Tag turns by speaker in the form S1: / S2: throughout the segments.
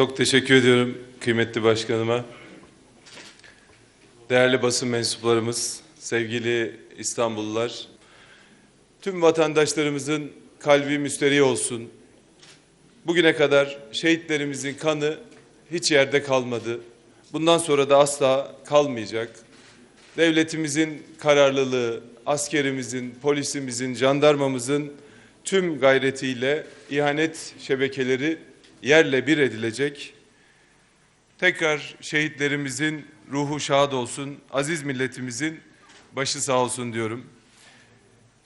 S1: Çok teşekkür ediyorum kıymetli başkanıma. Değerli basın mensuplarımız, sevgili İstanbullular, tüm vatandaşlarımızın kalbi müsterih olsun. Bugüne kadar şehitlerimizin kanı hiç yerde kalmadı. Bundan sonra da asla kalmayacak. Devletimizin kararlılığı, askerimizin, polisimizin, jandarmamızın tüm gayretiyle ihanet şebekeleri yerle bir edilecek. Tekrar şehitlerimizin ruhu şad olsun, aziz milletimizin başı sağ olsun diyorum.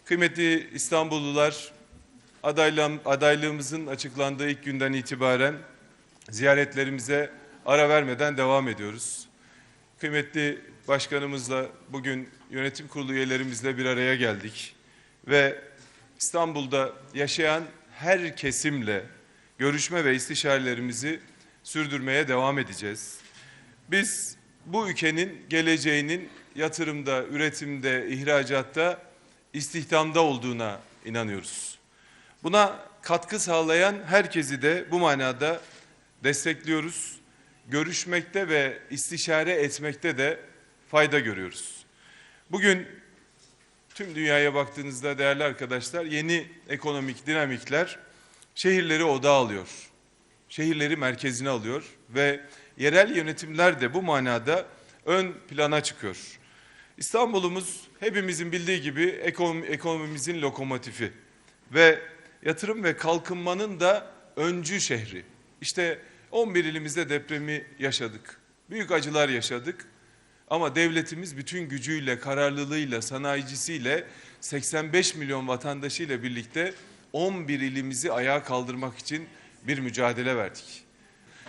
S1: Kıymetli İstanbullular, adaylığım, adaylığımızın açıklandığı ilk günden itibaren ziyaretlerimize ara vermeden devam ediyoruz. Kıymetli başkanımızla bugün yönetim kurulu üyelerimizle bir araya geldik ve İstanbul'da yaşayan her kesimle görüşme ve istişarelerimizi sürdürmeye devam edeceğiz. Biz bu ülkenin geleceğinin yatırımda, üretimde, ihracatta, istihdamda olduğuna inanıyoruz. Buna katkı sağlayan herkesi de bu manada destekliyoruz. Görüşmekte ve istişare etmekte de fayda görüyoruz. Bugün tüm dünyaya baktığınızda değerli arkadaşlar yeni ekonomik dinamikler şehirleri odağa alıyor. Şehirleri merkezine alıyor ve yerel yönetimler de bu manada ön plana çıkıyor. İstanbul'umuz hepimizin bildiği gibi ekonomi, ekonomimizin lokomotifi ve yatırım ve kalkınmanın da öncü şehri. İşte 11 ilimizde depremi yaşadık. Büyük acılar yaşadık. Ama devletimiz bütün gücüyle, kararlılığıyla, sanayicisiyle 85 milyon vatandaşıyla birlikte 11 ilimizi ayağa kaldırmak için bir mücadele verdik.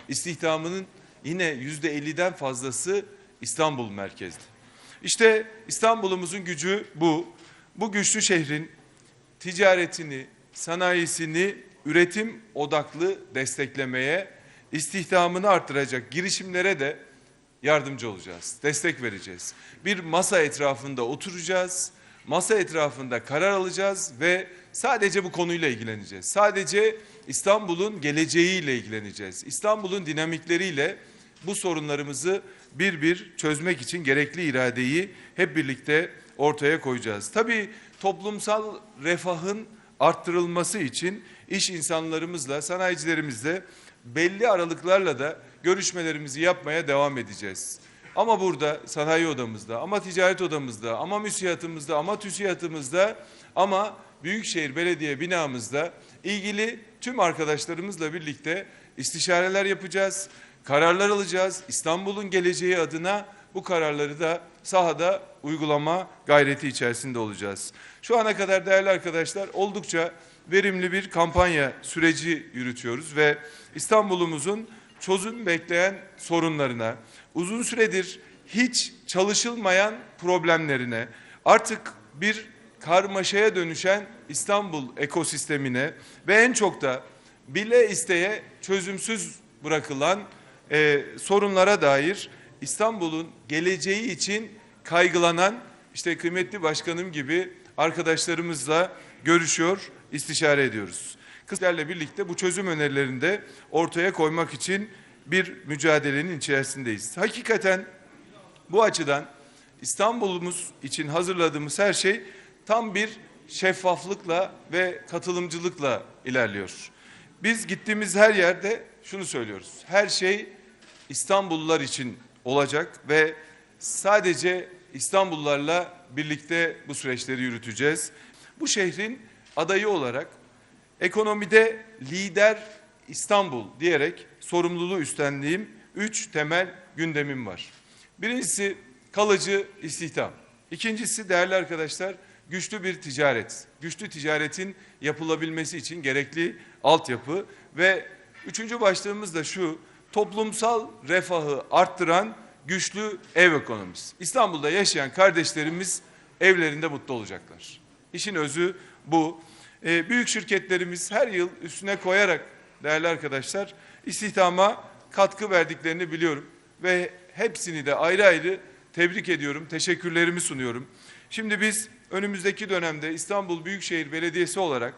S1: İstihdamının yine yüzde 50'den fazlası İstanbul merkezli. İşte İstanbul'umuzun gücü bu. Bu güçlü şehrin ticaretini, sanayisini üretim odaklı desteklemeye, istihdamını arttıracak girişimlere de yardımcı olacağız, destek vereceğiz. Bir masa etrafında oturacağız, masa etrafında karar alacağız ve sadece bu konuyla ilgileneceğiz. Sadece İstanbul'un geleceğiyle ilgileneceğiz. İstanbul'un dinamikleriyle bu sorunlarımızı bir bir çözmek için gerekli iradeyi hep birlikte ortaya koyacağız. Tabii toplumsal refahın arttırılması için iş insanlarımızla, sanayicilerimizle belli aralıklarla da görüşmelerimizi yapmaya devam edeceğiz. Ama burada sanayi odamızda, ama ticaret odamızda, ama müsiyatımızda, ama TÜSİAD'ımızda, ama Büyükşehir Belediye binamızda ilgili tüm arkadaşlarımızla birlikte istişareler yapacağız, kararlar alacağız. İstanbul'un geleceği adına bu kararları da sahada uygulama gayreti içerisinde olacağız. Şu ana kadar değerli arkadaşlar oldukça verimli bir kampanya süreci yürütüyoruz ve İstanbul'umuzun çözüm bekleyen sorunlarına, uzun süredir hiç çalışılmayan problemlerine, artık bir karmaşaya dönüşen İstanbul ekosistemine ve en çok da bile isteye çözümsüz bırakılan e, sorunlara dair İstanbul'un geleceği için kaygılanan işte kıymetli başkanım gibi arkadaşlarımızla görüşüyor, istişare ediyoruz. Kızlarla birlikte bu çözüm önerilerini de ortaya koymak için bir mücadelenin içerisindeyiz. Hakikaten bu açıdan İstanbul'umuz için hazırladığımız her şey tam bir şeffaflıkla ve katılımcılıkla ilerliyor. Biz gittiğimiz her yerde şunu söylüyoruz. Her şey İstanbullular için olacak ve sadece İstanbullularla birlikte bu süreçleri yürüteceğiz. Bu şehrin adayı olarak ekonomide lider İstanbul diyerek sorumluluğu üstlendiğim üç temel gündemim var. Birincisi kalıcı istihdam. İkincisi değerli arkadaşlar güçlü bir ticaret. Güçlü ticaretin yapılabilmesi için gerekli altyapı ve üçüncü başlığımız da şu toplumsal refahı arttıran güçlü ev ekonomisi. İstanbul'da yaşayan kardeşlerimiz evlerinde mutlu olacaklar. İşin özü bu. Ee, büyük şirketlerimiz her yıl üstüne koyarak değerli arkadaşlar istihdama katkı verdiklerini biliyorum ve hepsini de ayrı ayrı tebrik ediyorum, teşekkürlerimi sunuyorum. Şimdi biz önümüzdeki dönemde İstanbul Büyükşehir Belediyesi olarak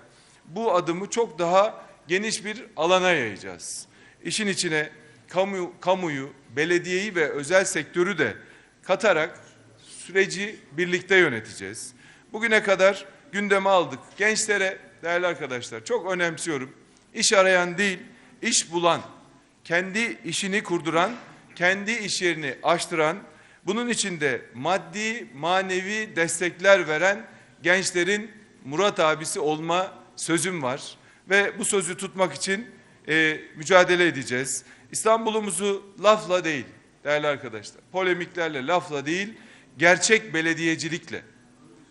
S1: bu adımı çok daha geniş bir alana yayacağız. işin içine kamu, kamuyu, belediyeyi ve özel sektörü de katarak süreci birlikte yöneteceğiz. Bugüne kadar gündeme aldık. Gençlere değerli arkadaşlar çok önemsiyorum. İş arayan değil, iş bulan, kendi işini kurduran, kendi iş yerini açtıran, bunun içinde maddi, manevi destekler veren gençlerin Murat abisi olma sözüm var. Ve bu sözü tutmak için e, mücadele edeceğiz. İstanbul'umuzu lafla değil değerli arkadaşlar, polemiklerle, lafla değil, gerçek belediyecilikle,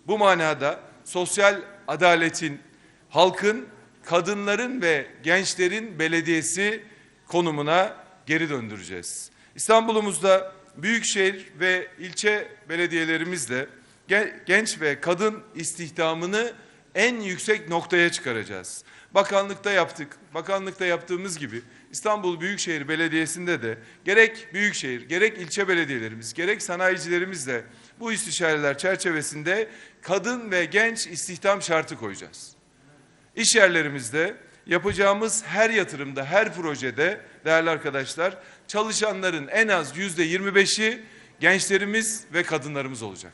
S1: bu manada sosyal adaletin, halkın, kadınların ve gençlerin belediyesi konumuna geri döndüreceğiz. İstanbul'umuzda büyükşehir ve ilçe belediyelerimizle genç ve kadın istihdamını en yüksek noktaya çıkaracağız. Bakanlıkta yaptık. Bakanlıkta yaptığımız gibi İstanbul Büyükşehir Belediyesi'nde de gerek büyükşehir, gerek ilçe belediyelerimiz, gerek sanayicilerimizle bu istişareler çerçevesinde kadın ve genç istihdam şartı koyacağız. İş yerlerimizde yapacağımız her yatırımda, her projede değerli arkadaşlar çalışanların en az yüzde 25'i gençlerimiz ve kadınlarımız olacak.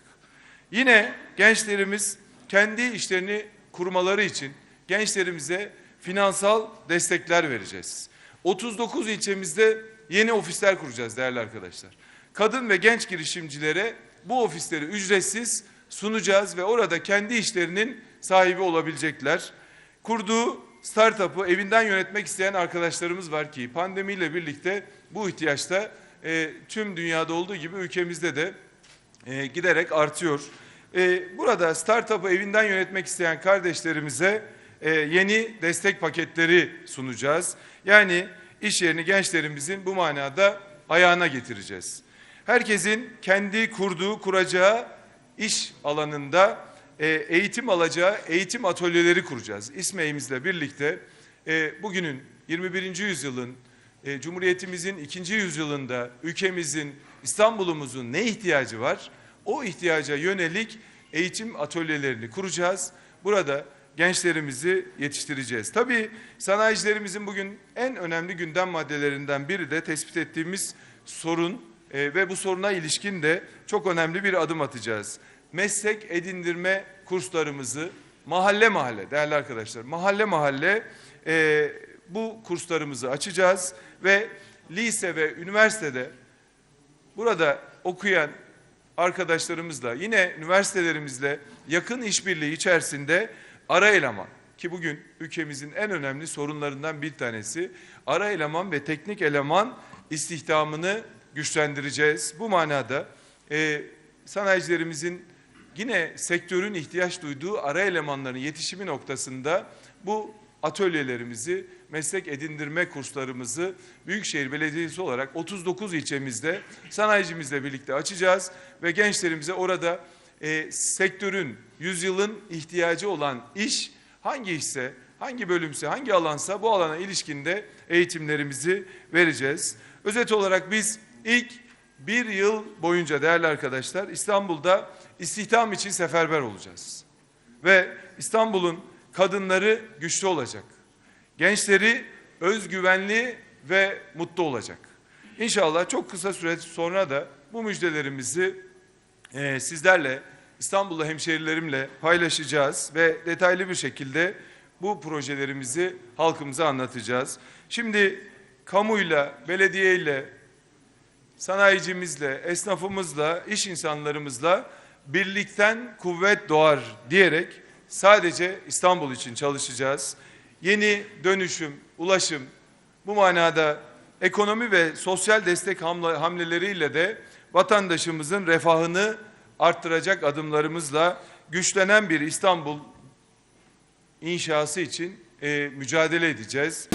S1: Yine gençlerimiz kendi işlerini kurmaları için gençlerimize finansal destekler vereceğiz. 39 ilçemizde yeni ofisler kuracağız değerli arkadaşlar. Kadın ve genç girişimcilere bu ofisleri ücretsiz sunacağız ve orada kendi işlerinin sahibi olabilecekler. Kurduğu startup'ı evinden yönetmek isteyen arkadaşlarımız var ki pandemiyle birlikte bu ihtiyaçta e, tüm dünyada olduğu gibi ülkemizde de e, giderek artıyor. E, burada startup'ı evinden yönetmek isteyen kardeşlerimize e, yeni destek paketleri sunacağız. Yani iş yerini gençlerimizin bu manada ayağına getireceğiz. Herkesin kendi kurduğu, kuracağı iş alanında e, eğitim alacağı eğitim atölyeleri kuracağız. İSME'imizle birlikte e, bugünün 21. yüzyılın e, Cumhuriyetimizin ikinci yüzyılında ülkemizin, İstanbul'umuzun ne ihtiyacı var? O ihtiyaca yönelik eğitim atölyelerini kuracağız. Burada gençlerimizi yetiştireceğiz. Tabii sanayicilerimizin bugün en önemli gündem maddelerinden biri de tespit ettiğimiz sorun e, ve bu soruna ilişkin de çok önemli bir adım atacağız. Meslek edindirme kurslarımızı mahalle mahalle değerli arkadaşlar mahalle mahalle e, bu kurslarımızı açacağız ve lise ve üniversitede burada okuyan arkadaşlarımızla yine üniversitelerimizle yakın işbirliği içerisinde ara eleman ki bugün ülkemizin en önemli sorunlarından bir tanesi ara eleman ve teknik eleman istihdamını güçlendireceğiz. Bu manada e, sanayicilerimizin yine sektörün ihtiyaç duyduğu ara elemanların yetişimi noktasında bu atölyelerimizi, meslek edindirme kurslarımızı Büyükşehir Belediyesi olarak 39 ilçemizde sanayicimizle birlikte açacağız ve gençlerimize orada e, sektörün, yüzyılın ihtiyacı olan iş hangi işse, hangi bölümse, hangi alansa bu alana ilişkinde eğitimlerimizi vereceğiz. Özet olarak biz ilk bir yıl boyunca değerli arkadaşlar İstanbul'da istihdam için seferber olacağız. Ve İstanbul'un kadınları güçlü olacak. Gençleri özgüvenli ve mutlu olacak. İnşallah çok kısa süre sonra da bu müjdelerimizi e, sizlerle İstanbul'da hemşerilerimle paylaşacağız ve detaylı bir şekilde bu projelerimizi halkımıza anlatacağız. Şimdi kamuyla, belediyeyle, sanayicimizle, esnafımızla, iş insanlarımızla birlikten kuvvet doğar diyerek sadece İstanbul için çalışacağız. Yeni dönüşüm, ulaşım bu manada ekonomi ve sosyal destek hamleleriyle de vatandaşımızın refahını arttıracak adımlarımızla güçlenen bir İstanbul inşası için e, mücadele edeceğiz.